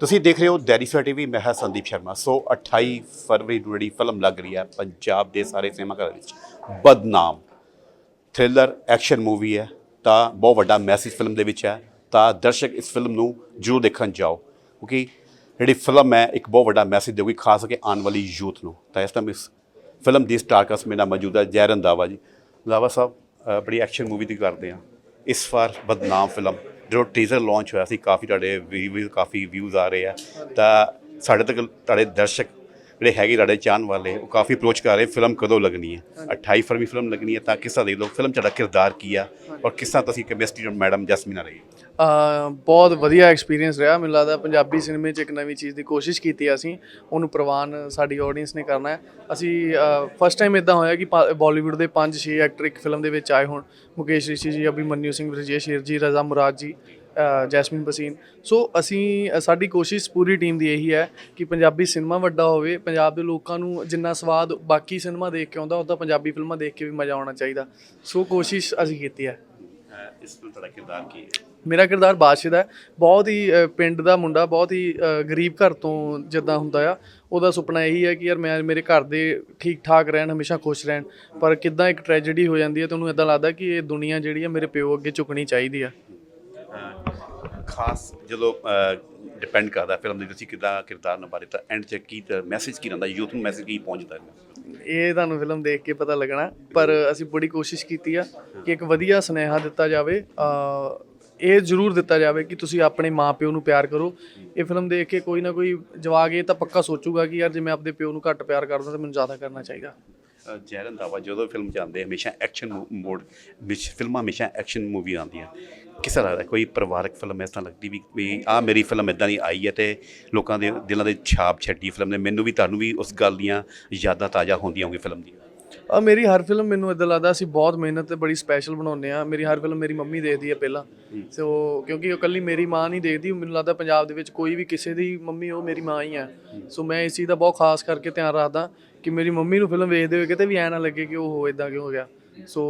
ਤੁਸੀਂ ਦੇਖ ਰਹੇ ਹੋ ਦੈਨਿਕ ਟੀਵੀ, ਮੈਂ ਹਾਂ ਸੰਦੀਪ ਸ਼ਰਮਾ। ਸੋ 28 ਫਰਵਰੀ ਨੂੰ ਜਿਹੜੀ ਫਿਲਮ ਲੱਗ ਰਹੀ ਹੈ, ਪੰਜਾਬ ਦੇ ਸਾਰੇ ਸਿਨੇਮਾ ਘਰਾਂ ਵਿੱਚ, ਬਦਨਾਮ। ਥ੍ਰਿਲਰ ਐਕਸ਼ਨ ਮੂਵੀ ਹੈ, ਤਾਂ ਬਹੁਤ ਵੱਡਾ ਮੈਸੇਜ ਫਿਲਮ ਦੇ ਵਿੱਚ ਹੈ। ਤਾਂ ਦਰਸ਼ਕ ਇਸ ਫਿਲਮ ਨੂੰ ਜਰੂਰ ਦੇਖਣ ਜਾਓ, ਕਿਉਂਕਿ ਜਿਹੜੀ ਫਿਲਮ ਹੈ, ਇੱਕ ਬਹੁਤ ਵੱਡਾ ਮੈਸੇਜ ਦੇਊਗੀ, ਖਾਸ ਕਰਕੇ ਆਉਣ ਵਾਲੀ ਯੂਥ ਨੂੰ। ਤਾਂ ਇਸ ਟਾਈਮ ਇਸ ਫਿਲਮ ਦੀ ਸਟਾਰ ਕਾਸਟ ਮੇਰੇ ਨਾਲ ਮੌਜੂਦ ਹੈ, ਜੈ ਰੰਧਾਵਾ ਜੀ। ਰੰਧਾਵਾ ਸਾਹਿਬ ਆਪਣੀ ਐਕਸ਼ਨ ਮੂਵੀ ਦੀ ਕਰਦੇ ਆ। ਇਸ ਵਾਰ ਬਦਨਾਮ ਫਿਲਮ। ਜਦੋਂ ਟੀਜ਼ਰ ਲਾਂਚ ਹੋਇਆ ਸੀ, ਕਾਫੀ ਤੁਹਾਡੇ ਵੀ ਕਾਫੀ ਵਿਊਜ਼ ਆ ਰਹੇ ਆ। ਤਾਂ ਸਾਡੇ ਤੱਕ ਤੁਹਾਡੇ ਦਰਸ਼ਕ ਜਿਹੜੇ ਹੈਗੇ ਤੁਹਾਡੇ ਚਾਹਣ ਵਾਲੇ ਉਹ ਕਾਫੀ ਅਪਰੋਚ ਕਰ ਰਹੇ ਫਿਲਮ ਕਦੋਂ ਲੱਗਣੀ ਹੈ? 28 ਫਰਵਰੀ ਫਿਲਮ ਲੱਗਣੀ ਹੈ ਤਾਂ ਕਿਸ ਤਰ੍ਹਾਂ ਦੇ ਲੋਕ ਫਿਲਮ ਤੁਹਾਡਾ ਕਿਰਦਾਰ ਕੀ ਆ? ਔਰ ਕਿਸ ਤੁਸੀਂ ਕੈਮਿਸਟਰੀ ਮੈਡਮ ਜਸਮੀਨਾ ਰਹੀ? ਬਹੁਤ ਵਧੀਆ ਐਕਸਪੀਰੀਅੰਸ ਰਿਹਾ ਮੈਨੂੰ ਲੱਗਦਾ ਪੰਜਾਬੀ ਸਿਨੇਮੇ 'ਚ ਇੱਕ ਨਵੀਂ ਚੀਜ਼ ਦੀ ਕੋਸ਼ਿਸ਼ ਕੀਤੀ ਅਸੀਂ ਉਹਨੂੰ ਪ੍ਰਵਾਨ ਸਾਡੀ ਆਡੀਅנס ਨੇ ਕਰਨਾ ਹੈ। ਅਸੀਂ ਫਸਟ ਟਾਈਮ ਇਦਾਂ ਹੋਇਆ ਕਿ ਬਾਲੀਵੁੱਡ ਦੇ 5-6 ਐਕਟਰ ਇੱਕ ਫਿਲਮ ਦੇ ਵਿੱਚ ਆਏ ਹੋਣ ਮੁਕੇਸ਼ ਰਿਸ਼ੀ ਜੀ ਅਭਿਮਨਿਊ ਸਿੰਘ ਵਿਜੇ ਸ਼ੇਰ ਜੀ ਰਜ਼ਾ ਮੁਰਾਦ ਜੀ ਜੈਸਮੀਨ ਬਸੀਨ। ਸੋ ਅਸੀਂ ਸਾਡੀ ਕੋਸ਼ਿਸ਼ ਪੂਰੀ ਟੀਮ ਦੀ ਇਹੀ ਹੈ ਕਿ ਪੰਜਾਬੀ ਸਿਨੇਮਾ ਵੱਡਾ ਹੋਵੇ ਪੰਜਾਬ ਦੇ ਲੋਕਾਂ ਨੂੰ ਜਿੰਨਾ ਸਵਾਦ ਬਾਕੀ ਸਿਨੇਮਾ ਦੇਖ ਕੇ ਆਉਂਦਾ ਉਹਦਾ ਪੰਜਾਬੀ ਫਿਲਮਾਂ ਦੇਖ ਕੇ ਵੀ ਮਜ਼ਾ ਆਉਣਾ ਚਾਹੀਦਾ। ਸੋ ਕੋਸ਼ਿਸ਼ ਅਸੀਂ ਕੀਤੀ ਹੈ। ਇਸ ਫਿਲਮ ਤੁਹਾਡਾ ਕਿਰਦਾਰ ਕੀ ਹੈ? ਮੇਰਾ ਕਿਰਦਾਰ ਬਾਦਸ਼ਾਹ ਦਾ ਹੈ। ਬਹੁਤ ਹੀ ਪਿੰਡ ਦਾ ਮੁੰਡਾ ਬਹੁਤ ਹੀ ਗਰੀਬ ਘਰ ਤੋਂ ਜਿੱਦਾਂ ਹੁੰਦਾ ਆ ਉਹਦਾ ਸੁਪਨਾ ਇਹੀ ਹੈ ਕਿ ਯਾਰ ਮੈਂ ਮੇਰੇ ਘਰ ਦੇ ਠੀਕ ਠਾਕ ਰਹਿਣ ਹਮੇਸ਼ਾ ਖੁਸ਼ ਰਹਿਣ। ਪਰ ਕਿੱਦਾਂ ਇੱਕ ਟ੍ਰੈਜੇਡੀ ਹੋ ਜਾਂਦੀ ਹੈ ਤੇ ਉਹਨੂੰ ਇਦਾਂ ਲੱਗਦਾ ਕਿ ਇਹ ਦੁਨੀਆ ਜਿਹੜੀ ਹੈ ਮੇਰੇ ਪਿਓ ਅੱਗੇ ਝੁਕਣੀ ਚਾਹੀਦੀ ਆ। ਖਾਸ ਜਦੋਂ ਡਿਪੈਂਡ ਕਰਦਾ ਫਿਲਮ ਦੇ ਤੁਸੀਂ ਕਿਦਾਂ ਕਿਰਦਾਰ ਨਿਭਾ ਰਹੇ ਤਾਂ ਐਂਡ 'ਚ ਕੀ ਮੈਸੇਜ ਕੀ ਰਹਿੰਦਾ ਯੂਥ ਨੂੰ ਮੈਸੇਜ ਕੀ ਪਹੁੰਚਦਾ ਇਹ ਤੁਹਾਨੂੰ ਫਿਲਮ ਦੇਖ ਕੇ ਪਤਾ ਲੱਗਣਾ ਪਰ ਅਸੀਂ ਬੜੀ ਕੋਸ਼ਿਸ਼ ਕੀਤੀ ਆ ਕਿ ਇੱਕ ਵਧੀਆ ਸੁਨੇਹਾ ਦਿੱਤਾ ਜਾਵੇ ਇਹ ਜ਼ਰੂਰ ਦਿੱਤਾ ਜਾਵੇ ਕਿ ਤੁਸੀਂ ਆਪਣੇ ਮਾਪਿਓ ਨੂੰ ਪਿਆਰ ਕਰੋ। ਇਹ ਫਿਲਮ ਦੇਖ ਕੇ ਕੋਈ ਨਾ ਕੋਈ ਜਵਾਗ ਇਹ ਤਾਂ ਪੱਕਾ ਸੋਚੂਗਾ ਕਿ ਯਾਰ ਜੇ ਮੈਂ ਆਪਣੇ ਪਿਓ ਨੂੰ ਘੱਟ ਪਿਆਰ ਕਰਦਾ ਤਾਂ ਮੈਨੂੰ ਜ਼ਿਆਦਾ ਕਰਨਾ ਚਾਹੀਦਾ। ਅ, ਜੈ ਰੰਧਾਵਾ ਜਦੋਂ ਫਿਲਮ ਜਾਂਦੇ ਹਮੇਸ਼ਾ ਐਕਸ਼ਨ ਮੋਡ ਵਿੱਚ ਫਿਲਮਾਂ ਹਮੇਸ਼ਾ ਐਕਸ਼ਨ ਮੂਵੀ ਆਉਂਦੀਆਂ। ਕਿਸ ਤਰ੍ਹਾਂ ਲੱਗਦਾ ਕੋਈ ਪਰਿਵਾਰਕ ਫਿਲਮ ਇਸ ਤਰ੍ਹਾਂ ਲੱਗਦੀ ਵੀ ਵੀ ਆ ਮੇਰੀ ਫਿਲਮ ਇਦਾਂ ਦੀ ਆਈ ਹੈ ਤੇ ਲੋਕਾਂ ਦੇ ਦਿਲਾਂ ਦੇ ਛਾਪ ਛੱਡੀ ਫਿਲਮ ਨੇ ਮੈਨੂੰ ਵੀ ਤੁਹਾਨੂੰ ਵੀ ਉਸ ਗੱਲ ਦੀਆਂ ਯਾਦਾਂ ਤਾਜ਼ਾ ਹੁੰਦੀਆਂ ਹੋਣਗੀਆਂ ਫਿਲਮ ਦੀਆਂ। ਆ, ਮੇਰੀ ਹਰ ਫਿਲਮ ਮੈਨੂੰ ਇਦਾਂ ਲੱਗਦਾ ਅਸੀਂ ਬਹੁਤ ਮਿਹਨਤ ਤੇ ਬੜੀ ਸਪੈਸ਼ਲ ਬਣਾਉਂਦੇ ਆ ਮੇਰੀ ਹਰ ਫਿਲਮ ਮੇਰੀ ਮੰਮੀ ਦੇਖਦੀ ਹੈ ਪਹਿਲਾਂ। ਸੋ ਕਿਉਂਕਿ ਉਹ ਕੱਲੀ ਮੇਰੀ ਮਾਂ ਨਹੀਂ ਦੇਖਦੀ, ਮੈਨੂੰ ਲੱਗਦਾ ਪੰਜਾਬ ਦੇ ਵਿੱਚ ਕੋਈ ਵੀ ਕਿਸੇ ਦੀ ਮੰਮੀ ਉਹ ਮੇਰੀ ਮਾਂ ਹੀ ਆ ਸੋ ਮੈਂ ਇਸ ਚੀਜ਼ ਦਾ ਬਹੁਤ ਖਾਸ ਕਰਕੇ ਧਿਆਨ ਰੱਖਦਾ ਕਿ ਮੇਰੀ ਮੰਮੀ ਨੂੰ ਫਿਲਮ ਵੇਖਦੇ ਹੋਏ ਕਿਤੇ ਵੀ ਐ ਨਾ ਲੱਗੇ ਕਿ ਉਹ ਇਦਾਂ ਕਿਉਂ ਹੋ ਗਿਆ। ਸੋ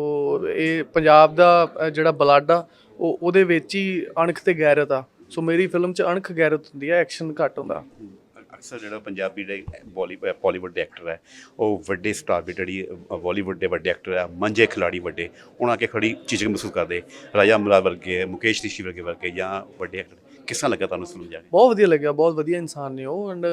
ਇਹ ਪੰਜਾਬ ਦਾ ਜਿਹੜਾ ਬਲੱਡ ਆ, ਉਹ ਉਹਦੇ ਵਿੱਚ ਹੀ ਅਣਖ ਤੇ ਗੈਰਤ ਆ। ਸੋ ਮੇਰੀ ਫਿਲਮ 'ਚ ਅਣਖ ਗੈਰਤ ਹੁੰਦੀ ਹੈ ਐਕਸ਼ਨ ਘੱਟ ਹੁੰਦਾ। ਅਕਸਰ ਜਿਹੜਾ ਪੰਜਾਬੀ ਦੇ ਬਾਲੀਵੁੱਡ ਬਾਲੀਵੁੱਡ ਦੇ ਐਕਟਰ ਹੈ, ਉਹ ਵੱਡੇ ਸਟਾਰ ਵੀ ਜਿਹੜੀ ਬਾਲੀਵੁੱਡ ਦੇ ਵੱਡੇ ਐਕਟਰ ਹੈ, ਮੰਜੇ ਖਿਲਾੜੀ ਵੱਡੇ, ਉਹਨਾਂ ਕੇ ਖੜੀ ਚੀਜ਼ ਮਹਿਸੂਸ ਕਰਦੇ, ਰਾਜਾ ਮਲਾ ਵਰਗੇ, ਮੁਕੇਸ਼ ਰਿਸ਼ੀ ਵਰਗੇ ਵਰਗੇ ਜਾਂ ਵੱਡੇ ਐਕਟਰ ਕਿਸ ਤਰ੍ਹਾਂ ਲੱਗਾ ਤੁਹਾਨੂੰ ਸੁਣ ਜਾ ਕੇ? ਬਹੁਤ ਵਧੀਆ ਲੱਗਿਆ, ਬਹੁਤ ਵਧੀਆ ਇਨਸਾਨ ਨੇ ਉਹ ਐਂਡ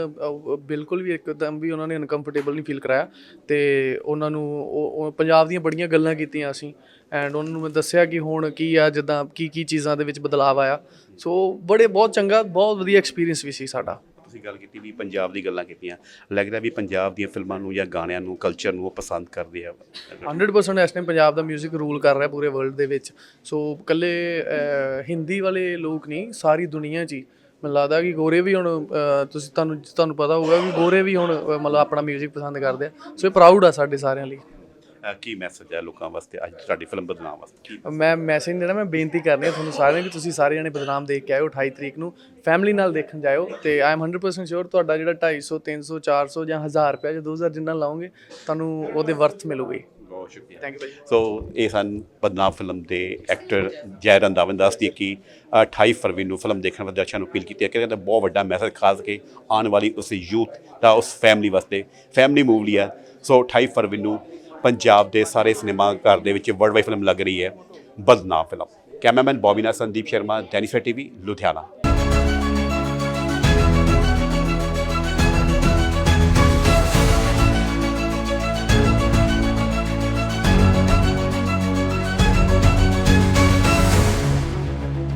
ਬਿਲਕੁਲ ਵੀ ਇੱਕਦਮ ਵੀ ਉਹਨਾਂ ਨੇ ਅਨਕੰਫਰਟੇਬਲ ਨਹੀਂ ਫੀਲ ਕਰਾਇਆ, ਤੇ ਉਹਨਾਂ ਨੂੰ ਉਹ ਉਹ ਪੰਜਾਬ ਦੀਆਂ ਬੜੀਆਂ ਗੱਲਾਂ ਕੀਤੀਆਂ ਅਸੀਂ ਐਂਡ ਉਹਨਾਂ ਨੂੰ ਮੈਂ ਦੱਸਿਆ ਕਿ ਹੁਣ ਕੀ ਆ, ਜਿੱਦਾਂ ਕੀ ਕੀ ਚੀਜ਼ਾਂ ਦੇ ਵਿੱਚ ਬਦਲਾਅ ਆਇਆ ਸੋ ਬੜੇ, ਬਹੁਤ ਚੰਗਾ, ਬਹੁਤ ਵਧੀਆ ਐਕਸਪੀਰੀਅੰਸ ਵੀ ਸੀ ਸਾਡਾ। ਤੁਸੀਂ ਗੱਲ ਕੀਤੀ ਵੀ ਪੰਜਾਬ ਦੀ ਗੱਲਾਂ ਕੀਤੀਆਂ ਲੱਗਦਾ ਵੀ ਪੰਜਾਬ ਦੀਆਂ ਫਿਲਮਾਂ ਨੂੰ ਜਾਂ ਗਾਣਿਆਂ ਨੂੰ ਕਲਚਰ ਨੂੰ ਉਹ ਪਸੰਦ ਕਰਦੇ ਆ 100% ਇਸ ਟਾਈਮ ਪੰਜਾਬ ਦਾ 뮤직 ਰੂਲ ਕਰ ਰਿਹਾ ਪੂਰੇ ਵਰਲਡ ਦੇ ਵਿੱਚ ਸੋ ਕੱਲੇ ਅਹ, ਹਿੰਦੀ ਵਾਲੇ ਲੋਕ ਨਹੀਂ ਸਾਰੀ ਦੁਨੀਆ 'ਚ ਹੀ ਮੈਨੂੰ ਲੱਗਦਾ ਕਿ ਗੋਰੇ ਵੀ ਹੁਣ ਅਹ, ਤੁਸੀਂ ਤੁਹਾਨੂੰ ਤੁਹਾਨੂੰ ਪਤਾ ਹੋਊਗਾ ਕਿ ਗੋਰੇ ਵੀ ਹੁਣ ਅਹ, ਮਤਲਬ ਆਪਣਾ 뮤직 ਪਸੰਦ ਕਰਦੇ ਆ ਸੋ ਇਹ ਪ੍ਰਾਊਡ ਆ ਸਾਡੇ ਸਾਰਿਆਂ ਲਈ ਕੀ ਮੈਸੇਜ ਹੈ ਲੋਕਾਂ ਵਾਸਤੇ ਅੱਜ ਤੁਹਾਡੀ ਫਿਲਮ ਬਦਨਾਮ ਵਾਸਤੇ? ਮੈਂ ਮੈਸੇਜ ਦੇਣਾ ਮੈਂ ਬੇਨਤੀ ਕਰਨੀ ਆ ਤੁਹਾਨੂੰ ਸਾਰਿਆਂ ਨੂੰ ਕਿ ਤੁਸੀਂ ਸਾਰੇ ਜਣੇ ਬਦਨਾਮ ਦੇਖ ਕੇ ਆਇਓ 28 ਤਰੀਕ ਨੂੰ ਫੈਮਿਲੀ ਨਾਲ ਦੇਖਣ ਜਾਇਓ ਤੇ ਆਈ ਐਮ 100% ਸ਼ੋਰ ਤੁਹਾਡਾ ਜਿਹੜਾ 250 300 400 ਜਾਂ 1000 ਰੁਪਏ ਜਾਂ 2000 ਜਿੰਨਾ ਲਾਓਗੇ ਤੁਹਾਨੂੰ ਉਹਦੇ ਵਰਥ ਮਿਲੂਗੀ। ਬਹੁਤ ਸ਼ੁਕਰੀਆ। ਥੈਂਕ ਯੂ ਸੋ ਇਹ ਸਨ ਬਦਨਾਮ ਫਿਲਮ ਦੇ ਐਕਟਰ ਜੈ ਰੰਧਾਵਾ ਨੇ ਦੱਸਦੀ ਹੈ ਕਿ 28 ਫਰਵਰੀ ਨੂੰ ਫਿਲਮ ਦੇਖਣ ਵਾਲੇ ਦਰਸ਼ਕਾਂ ਨੂੰ ਅਪੀਲ ਕੀਤੀ ਹੈ। ਕਿ ਇਹਦਾ ਬਹੁਤ ਵੱਡਾ ਮੈਸੇਜ ਖਾਸ ਕੇ ਆਉਣ ਵਾਲੀ ਉਸ ਯੂਥ ਦਾ ਉਸ ਫੈਮਿਲੀ ਵਾਸਤੇ। ਫੈਮਿਲੀ ਮੂਵੀ ਹੈ। ਸੋ 28 ਫਰਵਰੀ ਨੂੰ ਪੰਜਾਬ ਦੇ ਸਾਰੇ ਸਿਨੇਮਾ ਘਰ ਦੇ ਵਿੱਚ ਵਰਲਡ ਵਾਈਡ ਫਿਲਮ ਲੱਗ ਰਹੀ ਹੈ। ਬਦਨਾਮ ਫਿਲਮ। ਕੈਮਰਾਮੈਨ ਬੌਬੀ ਨਾਲ ਸੰਦੀਪ ਸ਼ਰਮਾ ਦੈਨਿਕ ਟੀਵੀ ਲੁਧਿਆਣਾ।